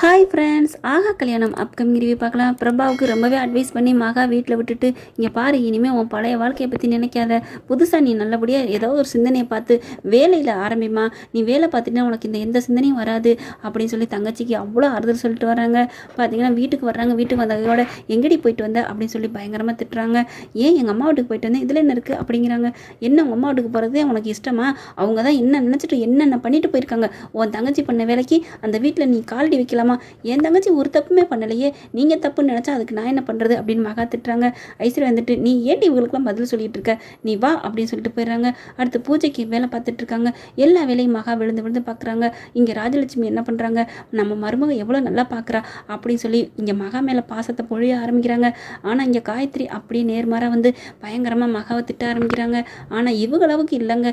Hi friends ஆகா கல்யாணம் upcoming review பார்க்கலாம். பிரபாவுக்கு ரொம்பவே அட்வைஸ் பண்ணி மகா வீட்டில் விட்டுட்டு இங்கே பாரு இனிமேல் உன் பழைய வாழ்க்கையை பற்றி நினைக்காத. புதுசாக நீ நல்லபடியாக ஏதோ ஒரு சிந்தனையை பார்த்து வேலையில் ஆரம்பிமா நீ வேலை பார்த்துட்டா உனக்கு இந்த எந்த சிந்தனையும் வராது. அப்படின்னு சொல்லி தங்கச்சிக்கு அவ்வளோ ஆறுதல் சொல்லிட்டு வராங்க பார்த்தீங்கன்னா வீட்டுக்கு வர்றாங்க வீட்டுக்கு வந்ததோட எங்கடி போயிட்டு வந்த? அப்படின்னு சொல்லி பயங்கரமாக திட்டுறாங்க. ஏன் எங்கள் அம்மா வீட்டுக்கு போயிட்டு வந்தேன் இதில் என்ன இருக்குது அப்படிங்கிறாங்க. என்ன உங்கள் அம்மா வீட்டுக்கு போகிறதே உனக்கு இஷ்டமா? அவங்க தான் என்ன நினச்சிட்டு என்னென்ன பண்ணிட்டு போயிருக்காங்க? உன் தங்கச்சி பண்ண வேலைக்கு அந்த வீட்டில் நீ காலடி வைக்கலாமா? என் தங்கச்சி ஒரு தப்புமே பண்ணலையே. நீங்கள் தப்புன்னு நினச்சா அதுக்கு நான் என்ன பண்ணுறது அப்படின்னு மகா திட்டுறாங்க. ஐஸ்வர்யா வந்துட்டு நீ ஏன்டி இவங்களுக்குலாம் பதில் சொல்லிட்டு இருக்க? நீ வா அப்படின்னு சொல்லிட்டு போயிடுறாங்க. அடுத்து பூஜைக்கு வேலை பார்த்துட்டு இருக்காங்க. எல்லா வேலையும் மகா விழுந்து விழுந்து பார்க்குறாங்க இங்கே ராஜலட்சுமி என்ன பண்ணுறாங்க நம்ம மருமக எவ்வளோ நல்லா பார்க்குறா அப்படின்னு சொல்லி இங்கே மகா மேலே பாசத்தை பொழிய ஆரம்பிக்கிறாங்க. ஆனால் இங்கே காயத்ரி அப்படியே நேர்மாறாக வந்து பயங்கரமாக மகாவை திட்ட ஆரம்பிக்கிறாங்க. ஆனால் இவங்களவுக்கு இல்லைங்க.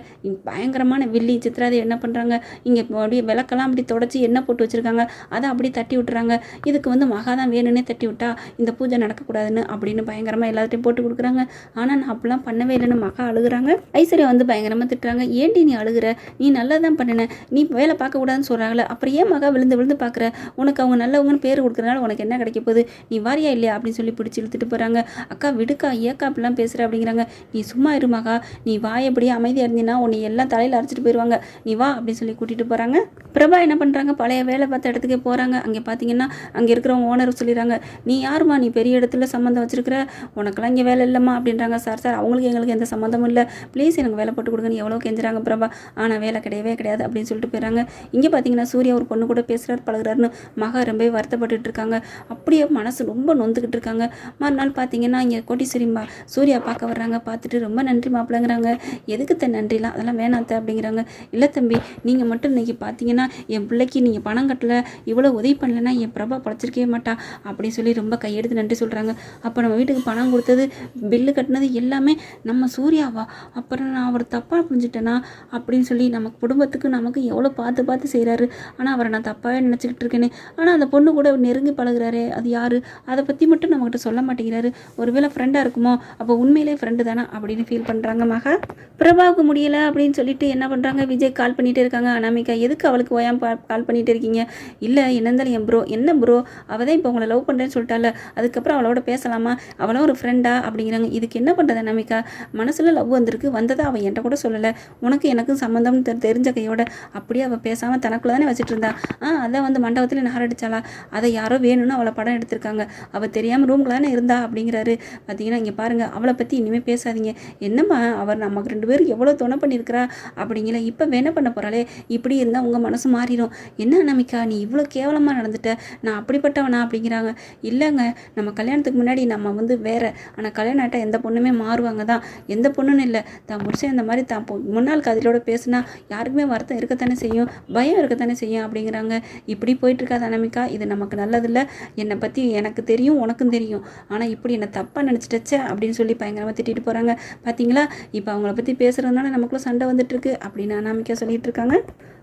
பயங்கரமான வில்லி சித்ராதி என்ன பண்ணுறாங்க இங்கே அப்படியே விளக்கெல்லாம் அப்படி தொடச்சி என்ன போட்டு வச்சுருக்காங்க. அதை அப்படி தட்டி விட்டுறாங்க. இதுக்கு வந்து மகா தான் வேணும்னே தட்டி விட்டா இந்த பூஜை நடக்கக்கூடாதுன்னு அப்படின்னு பயங்கரமாக எல்லாத்தையும் போட்டு கொடுக்குறாங்க. ஆனால் நான் அப்படிலாம் பண்ணவே இல்லைன்னு மகா அழுகுறாங்க. ஐஸ்வர்யா வந்து பயங்கரமாக திட்டுறாங்க. ஏன்டி நீ அழுகுற? நீ நல்லா தான் பண்ணின. நீ வேலை பார்க்கக்கூடாதுன்னு சொல்கிறாங்களே அப்புறம் ஏன் மகா விழுந்து விழுந்து பார்க்குற? உனக்கு அவங்க நல்லவங்கன்னு பேர் கொடுக்குறனால உனக்கு என்ன கிடைக்க போகுது? நீ வாரியா இல்லையா அப்படின்னு சொல்லி பிடிச்சி இழுத்துட்டு போகிறாங்க அக்கா விடுக்கா ஏக்கா அப்படிலாம் பேசுகிற அப்படிங்கிறாங்க. நீ சும்மா இரு மகா. நீ வாயப்படியே அமைதியாக இருந்தீங்கன்னா உன்னை எல்லாம் தலையில் அரைச்சிட்டு போயிடுவாங்க நீ வா அப்படின்னு சொல்லி கூட்டிகிட்டு போகிறாங்க பிரபா என்ன பண்ணுறாங்க பழைய வேலை பார்த்த இடத்துக்கே போகிறாங்க அங்கே பார்த்தீங்கன்னா அங்கே இருக்கிறவங்க ஓனர் சொல்லிடுறாங்க நீ யாரும்மா? நீ பெரிய இடத்துல சம்மந்தம் வச்சுருக்கிற? உனக்கெல்லாம் இங்கே வேலை இல்லைம்மா. அப்படின்றாங்க. சார் சார் அவங்களுக்கு எங்களுக்கு எந்த சம்மந்தமும் இல்லை. ப்ளீஸ் எனக்கு வேலை போட்டு கொடுங்கன்னு எவ்வளோ கெஞ்சுறாங்க பிரபா. ஆனால் வேலை கிடையவே கிடையாது. அப்படின்னு சொல்லிட்டு போயிடுறாங்க. இங்கே பார்த்தீங்கன்னா சூர்யா ஒரு பொண்ணு கூட பேசுகிறார் பழகுறாருன்னு மகா ரொம்பவே வருத்தப்பட்டுட்டு இருக்காங்க. அப்படியே மனசு ரொம்ப நொந்துக்கிட்டு இருக்காங்க. மறுநாள் பார்த்தீங்கன்னா இங்கே கோட்டீஸ்வரி மா சூர்யா பார்க்க வர்றாங்க. பார்த்துட்டு ரொம்ப நன்றி மாப்பிள்ளைங்கிறாங்க. எதுக்கு தன் நன்றிலாம் அதெல்லாம் வேணாத்த அப்படிங்கிறாங்க. இல்லை தம்பி நீங்கள் மட்டும் இன்றைக்கி பார்த்தீங்கன்னா என் பிள்ளைக்கு நீங்கள் பணம் கட்டல. இவ்வளோ உதவி பண்ணலைன்னா என் பிரபா படைச்சிருக்கவே மாட்டா அப்படின்னு சொல்லி ரொம்ப கையெடுத்து நன்றி சொல்கிறாங்க அப்போ நம்ம வீட்டுக்கு பணம் கொடுத்தது பில்லு கட்டினது எல்லாமே நம்ம சூர்யாவா? அப்புறம் நான் அவர் தப்பாக புரிஞ்சுட்டேனா? அப்படின்னு சொல்லி நம்ம குடும்பத்துக்கு நமக்கு எவ்வளோ பார்த்து பார்த்து செய்கிறாரு ஆனால் அவரை நான் தப்பாகவே நினச்சிக்கிட்டு இருக்கேனே. ஆனால் அந்த பொண்ணு கூட நெருங்கி பழகுறாரே அது யார்? அதை பற்றி மட்டும் நம்மகிட்ட சொல்ல மாட்டேங்கிறாரு. ஒருவேளை ஃப்ரெண்டாக இருக்குமோ? அப்போ உண்மையிலே ஃப்ரெண்டு தானே? அப்படின்னு ஃபீல் பண்ணுறாங்க மகா. பிரபாவுக்கு முடியலை அப்படின்னு சொல்லிட்டு என்ன பண்ணுறாங்க விஜய் கால் பண்ணிகிட்டே இருக்காங்க. அனாமிகா எதுக்கு அவளுக்கு ஓயாம கால் பண்ணிகிட்டே இருக்கீங்க? இல்லை என்ன என்னந்தாலும் என் ப்ரோ என்ன ப்ரோ அவள் தான் இப்போ உங்களை லவ் பண்ணுறேன்னு சொல்லிட்டால அதுக்கப்புறம் அவளோட பேசலாமா? அவளும் ஒரு ஃப்ரெண்டா அப்படிங்கிறாங்க. இதுக்கு என்ன பண்ணுறது நமிக்கா மனசில் லவ் வந்திருக்கு. வந்ததை அவள் என்கிட்ட கூட சொல்லலை. உனக்கு எனக்கும் சம்மந்தம் தெரிஞ்ச கையோட அப்படியே அவள் பேசாமல் தனக்குள்ளே தானே வச்சுட்டு இருந்தா. ஆ அதை வந்து மண்டபத்தில் நாரடிச்சாளா அதை யாரோ வேணும்னு அவளை படம் எடுத்திருக்காங்க. அவள் தெரியாமல் ரூம்குள்ள தானே இருந்தா அப்படிங்கிறாரு. பார்த்தீங்கன்னா இங்கே பாருங்கள் அவளை பற்றி இனிமேல் பேசாதீங்க. என்னம்மா அவர் நமக்கு ரெண்டு பேரும் எவ்வளோ துணை பண்ணியிருக்கிறா? அப்படிங்கிற இப்போ என்ன பண்ண போகிறாளே இப்படி இருந்தால் உங்கள் மனசு மாறிடும். என்ன நமிக்கா நீ இவ்வளோ கேவலமாக நடந்துட்ட. நான் அப்படிப்பட்டவனா அப்படிங்கிறாங்க. இல்லைங்க நம்ம கல்யாணத்துக்கு முன்னாடி நம்ம வந்து வேற. ஆனால் கல்யாணம் ஆகிட்டா எந்த பொண்ணுமே மாறுவாங்க தான். எந்த பொண்ணுன்னு இல்லை. தான் முடிச்சு இந்த மாதிரி தான் பொ- முன்னாள் கதிலோட பேசுனா யாருக்குமே வருத்தம் இருக்கத்தானே செய்யும் பயம் இருக்கத்தானே செய்யும் அப்படிங்கிறாங்க. இப்படி போயிட்டுருக்கா இருக்காது இது நமக்கு நல்லதில்லை. என்னை பற்றி எனக்கு தெரியும் உனக்கும் தெரியும். ஆனால் இப்படி என்னை தப்பாக நினச்சிட்டச்சே அப்படின்னு சொல்லி பயங்கரமாக திட்டிட்டு போகிறாங்க பார்த்தீங்களா இப்போ அவங்கள பற்றி பேசுகிறதுனால நமக்குள்ள சண்டை வந்துட்டுருக்கு அப்படின்னு அனாமிக்கா சொல்லிகிட்டு இருக்காங்க.